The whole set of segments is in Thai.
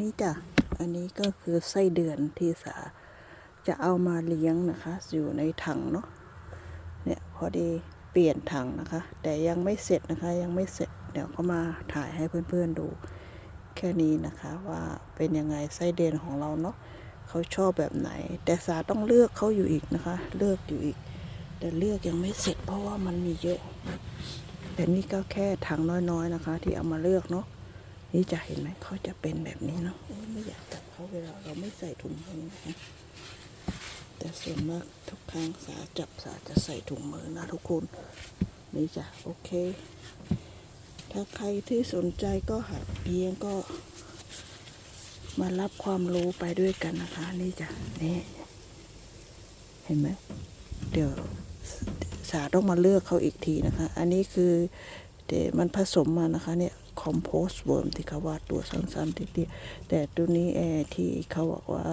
นี่จ้ะ อันนี้ก็คือไส้เดือนที่สา จะเอามาเลี้ยงนะคะ อยู่ในถังเนาะ เนี่ยพอดีเปลี่ยนถังนะคะ แต่ยังไม่เสร็จนะคะ ยังไม่เสร็จ เดี๋ยวก็มาถ่ายให้เพื่อนๆดู แค่นี้นะคะว่าเป็นยังไงไส้เดือนของเราเนาะเขาชอบแบบไหน แต่สาต้องเลือกเขาอยู่อีกนะคะ เลือกอยู่อีก แต่เลือกยังไม่เสร็จเพราะว่ามันมีเยอะ แต่นี่ก็แค่ถังน้อยๆนะคะ ที่เอามาเลือกเนาะ นี่จะเห็นไหมเขาจะเป็นแบบนี้เนาะไม่อยากจับเขาเวลาเราไม่ใส่ถุงมือนะคะแต่ส่วนมากทุกครั้งสาจับสาจะใส่ถุงมือนะทุกคนนี่จ้ะโอเค ถ้าใครที่สนใจก็หัดเลี้ยงก็ มารับความรู้ไปด้วยกันนะคะ นี่จ้ะนี่เห็นไหมเดี๋ยวสาต้องมาเลือกเขาอีกทีนะคะ อันนี้คือเดี๋ยวมันผสมมานะคะเนี่ย คอมโพสเวิร์มที่เขาว่าตัวสั้นๆที่ๆแต่ตัวนี้แอที่เขาบอกว่า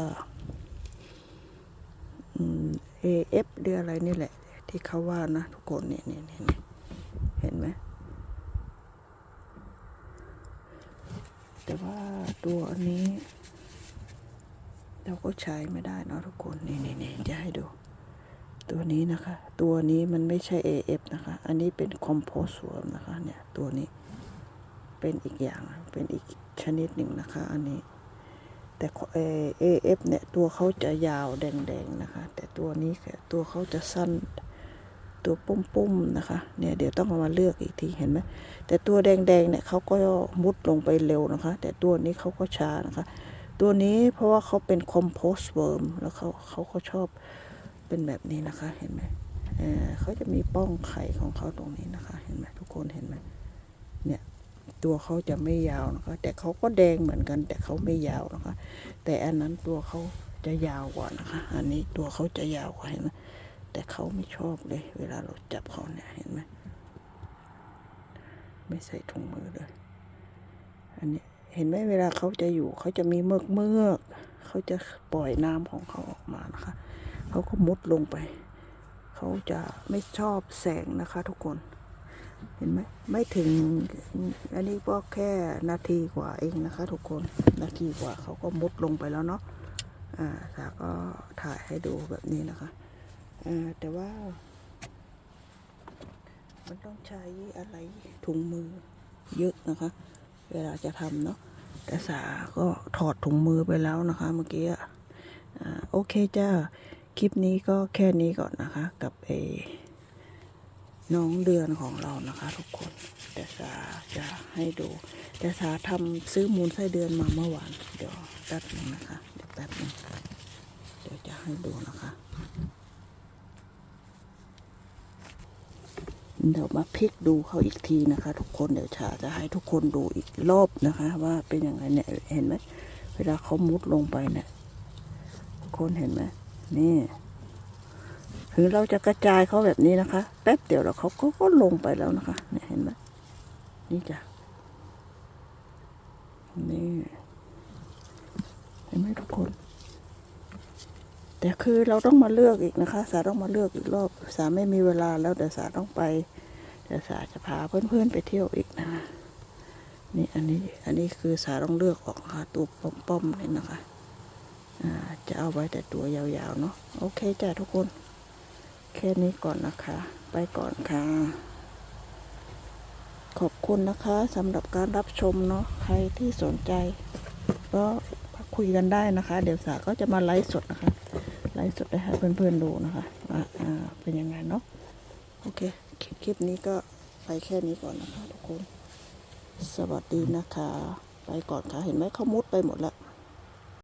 เอเอฟหรืออะไรนี่แหละ ที่เขาว่านะทุกคนเนี่ยเนี่ยเนี่ยเห็นไหมแต่ว่าตัวอันนี้ เราก็ใช้ไม่ได้นะทุกคนนี่นี่นี่จะให้ดู ตัวนี้นะคะ ตัวนี้มันไม่ใช่ AF นะคะ อันนี้เป็น Compost Worm นะคะเนี่ยตัวนี้ เป็นอีกอย่างเป็นอีกชนิดหนึ่งนะคะ อันนี้ แต่เอ่อ AF เนี่ยตัวเขาจะยาวแดงๆนะคะ แต่ตัวนี้แค่ตัวเขาจะสั้นตัวปุ้มๆนะคะ เนี่ยเดี๋ยวต้องเอามาเลือกอีกทีเห็นไหมแต่ตัวแดงๆเนี่ยเขาก็มุดลงไปเร็วนะคะ แต่ตัวนี้เขาก็ช้านะคะ ตัวนี้เพราะว่าเขาเป็น Compost Worm แล้วเขาเขาก็ชอบเป็นแบบนี้นะคะเห็นไหมเขาจะมีป้องไข่ของเขาตรงนี้นะคะ เห็นไหมทุกคนเห็นไหมเนี่ย ตัวเขาจะไม่ยาวนะคะ แต่เขาก็แดงเหมือนกัน แต่เขาไม่ยาวนะคะ แต่อันนั้นตัวเขาจะยาวกว่านะคะ อันนี้ตัวเขาจะยาวกว่าเห็นไหมแต่เขาไม่ชอบเลย เวลาเราจับเขาเนี่ยเห็นไหมไม่ใส่ถุงมือเลยอันนี้เห็นไหมเวลาเขาจะอยู่เขาจะมีเมือกเมือกเขาจะปล่อยน้ำของเขาออกมานะคะเขาก็มุดลงไป เขาจะไม่ชอบแสงนะคะ ทุกคน เห็นไหมไม่ถึง อันนี้ก็แค่นาทีกว่าเองนะคะ ทุกคนนาทีกว่าเขาก็มุดลงไปแล้วเนาะอ่าสาก็ถ่ายให้ดูแบบนี้นะคะอ่าแต่ว่า มันต้องใช้อะไรถุงมือเยอะนะคะ เวลาจะทำเนาะแต่สาก็ถอดถุงมือไปแล้วนะคะ เมื่อกี้อะอ่าโอเคจ้าคลิปนี้ก็แค่นี้ก่อนนะคะ กับเอ น้องเดือนของเรานะคะ ทุกคนแต่สาจะให้ดู แต่สาทำซื้อมูลไส้เดือนมาเมื่อวานเดี๋ยวแป๊บหนึงนะคะเดี๋ยวแป๊บหนึงเดี๋ยวจะให้ดูนะคะเดี๋ยวมาพลิกดูเขาอีกทีนะคะ ทุกคนเดี๋ยวชาจะให้ทุกคนดูอีกรอบนะคะ ว่าเป็นยังไงเนี่ยเห็นไหมเวลาเขามุดลงไปเนี่ยทุกคนเห็นไหมนี่ ถึงเราจะกระจายเขาแบบนี้นะคะ แป๊บเดียวแล้วเขาก็ก็ลงไปแล้วนะคะ เนี่ยเห็นไหมนี่จ้ะนี่เห็นไหมทุกคน แต่คือเราต้องมาเลือกอีกนะคะ สาต้องมาเลือกอีกรอบ สาไม่มีเวลาแล้วแต่สาต้องไปแต่สาจะพาเพื่อนๆไปเที่ยวอีกนะคะนี่อันนี้อันนี้คือสาต้องเลือกออกนะคะตัวป้อมๆนี่นะคะอ่าจะเอาไว้แต่ตัวยาวๆเนาะโอเคจ้ะทุกคน แค่นี้ก่อนนะคะ ไปก่อนค่ะ ขอบคุณนะคะสำหรับการรับชมเนาะใครที่สนใจ ก็คุยกันได้นะคะ เดี๋ยวสาก็จะมาไลฟ์สดนะคะ ไลฟ์สดให้เพื่อนๆดูนะคะว่าเป็นยังไงเนาะโอเค คลิปนี้ก็ไปแค่นี้ก่อนนะคะทุกคน สวัสดีนะคะ ไปก่อนค่ะ เห็นไหมเขามุดไปหมดแล้ว